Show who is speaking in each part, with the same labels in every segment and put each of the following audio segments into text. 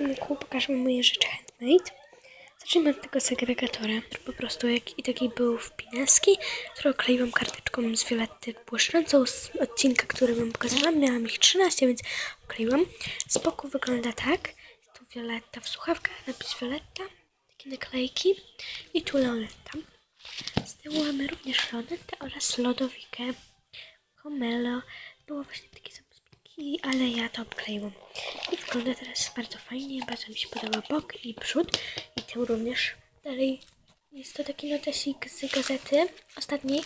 Speaker 1: filmiku pokażę moje rzeczy handmade. Zacznijmy od tego segregatora, który po prostu jak, i taki był w Pineski, który okleiłam karteczką z Violetty błyszczącą z odcinka, który wam pokazałam. Miałam ich 13, więc okleiłam. Z boku wygląda tak. Tu Violetta w słuchawkach, napis Violetta, takie naklejki i tu Loletta. Z tyłu mamy również Lodetę oraz Lodowikę. Komelo. Było właśnie takie spinki, ale ja to obkleiłam. I wygląda teraz bardzo fajnie, bardzo mi się podoba bok i przód i tył również. Dalej jest to taki notesik z gazety ostatniej.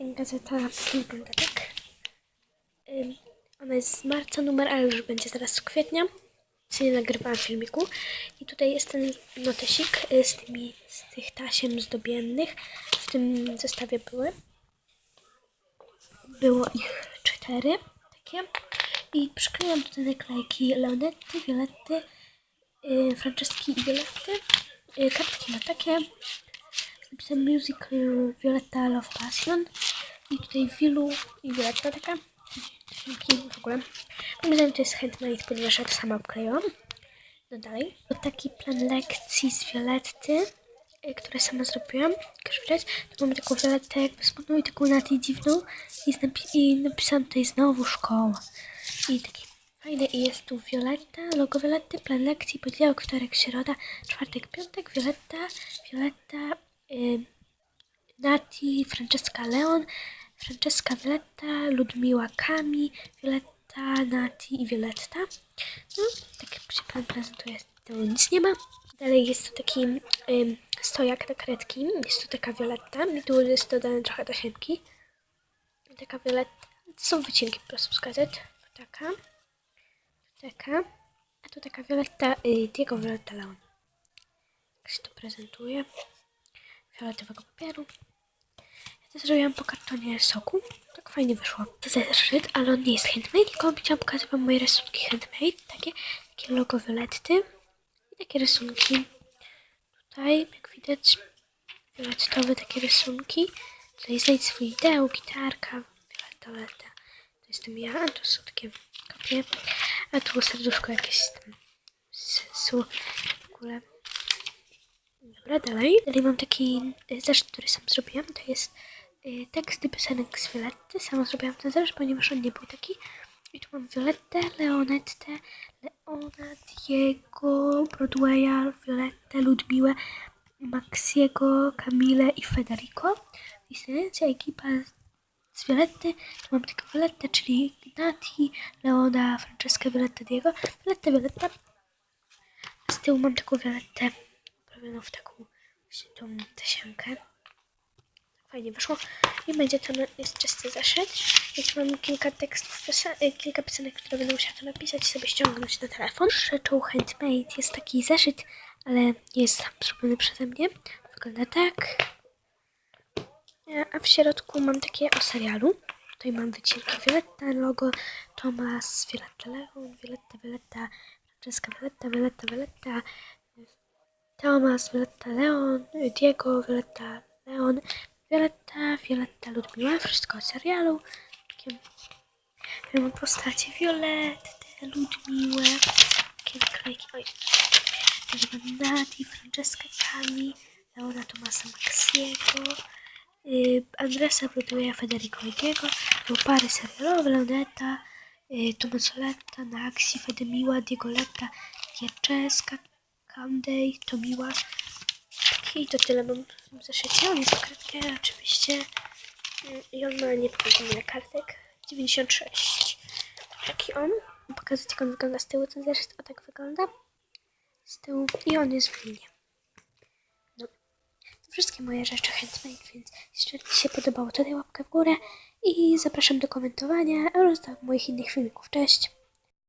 Speaker 1: Gazeta wygląda tak. Ona jest z marca numer, ale już będzie zaraz z kwietnia. Czyli nagrywałam filmiku. I tutaj jest ten notesik y, z tymi, z tych tasiem zdobiennych. W tym zestawie były. Było ich cztery takie. I przykleiłam tutaj naklejki Leonetty, Violetty, yy, Franceski i Violetty. Yy, kartki ma takie. Z napisem Musical Violetta Love Passion. I tutaj Wilu i Violetta taka. Dzięki w ogóle. Moim zdaniem to jest handmade, ponieważ ja to sama obkleiłam. No dalej. To taki plan lekcji z Violetty, y, które sama zrobiłam. Już widać, to mamy taką Violettę jakby smutną i taką Nati dziwną. I, napi I napisałam tutaj znowu szkoła. I taki fajny. I jest tu Violetta, logo Violetty, plan lekcji, poniedziałek, wtorek, środa, czwartek, piątek, Violetta, Violetta, y, Nati, Francesca Leon, Francesca Violetta, Ludmiła Kami, Violetta, Nati i Violetta. No, tak się pan prezentuje, to nic nie ma. Dalej jest tu taki ym, stojak na kredki, jest tu taka Violetta tu jest dodane trochę tasiemki. Taka Violetta, to są wycinki po prostu z gazet. Taka, taka, a tu taka Violetta, y, Diego Violetta Leon. Jak się to prezentuje. Fioletowego papieru. Ja to zrobiłam po kartonie soku. Tak fajnie wyszło. To zeszyt, ale on nie jest handmade, tylko chciałam pokazać wam moje rysunki handmade. Takie, takie logo Violetty. I takie rysunki. Tutaj, jak widać, fioletowe takie rysunki. Tutaj znajdź swój ideał, gitarka, fioletowa. To jestem ja, a tu są takie kopie. A tu serduszko jakieś tam sensu w ogóle. Dobra, dalej. Dalej mam taki y, zeszyt, który sam zrobiłam. To jest y, teksty piosenek z Violetty. Sama zrobiłam ten zeszyt, ponieważ on nie był taki. I tu mam Violettę, Leonettę, Leona, Diego, Broadwaya, Violettę, Ludmiłę, Maxiego, Kamilę i Federico. Istniejąca ekipa z Violetty. Tu mam tylko Violettę, czyli Nati, Leona, Francesca, Violetta, Diego. Violetta, Violetta. Z tyłu mam taką Violettę poprawioną w taką właśnie tą tasiemkę. Fajnie wyszło. I będzie to jest czysty zeszyt. Więc mam kilka tekstów, y, kilka piosenek, które będę musiała to napisać i sobie ściągnąć na telefon. Rzeczą handmade jest taki zeszyt, ale jest sam zrobiony przeze mnie. Wygląda tak. E, A w środku mam takie o serialu. Tutaj mam wycinki Violetta, logo Thomas, Violetta Leon, Violetta, Violetta, Francesca, Violetta, Violetta, Violetta, Thomas, Violetta Leon, Diego, Violetta Leon, Violetta, Violetta Ludmiła, wszystko o serialu. Takie mam postacie Violetty, Ludmiłę, takie naklejki, oj. Nati, Francesca Kami, Leona Tomasa Maxiego, Andresa Broadwaya, Federico i Diego, tu pary serialowe, Leonetta, y, Tomasoletta, Naxi, Fedemiła, Diegoletta, Diaczeska, Candej, Tomiła. I to tyle mam w zeszycie. On jest kratkę oczywiście. Mm, I on ma nie pamiętam ile kartek. 96. Taki on. Pokazać jak on wygląda z tyłu. Ten zeszyt o tak wygląda. Z tyłu. I on jest w linie. Wszystkie moje rzeczy handmade, więc jeśli Ci się podobało, to daj łapkę w górę. I zapraszam do komentowania oraz do moich innych filmików. Cześć!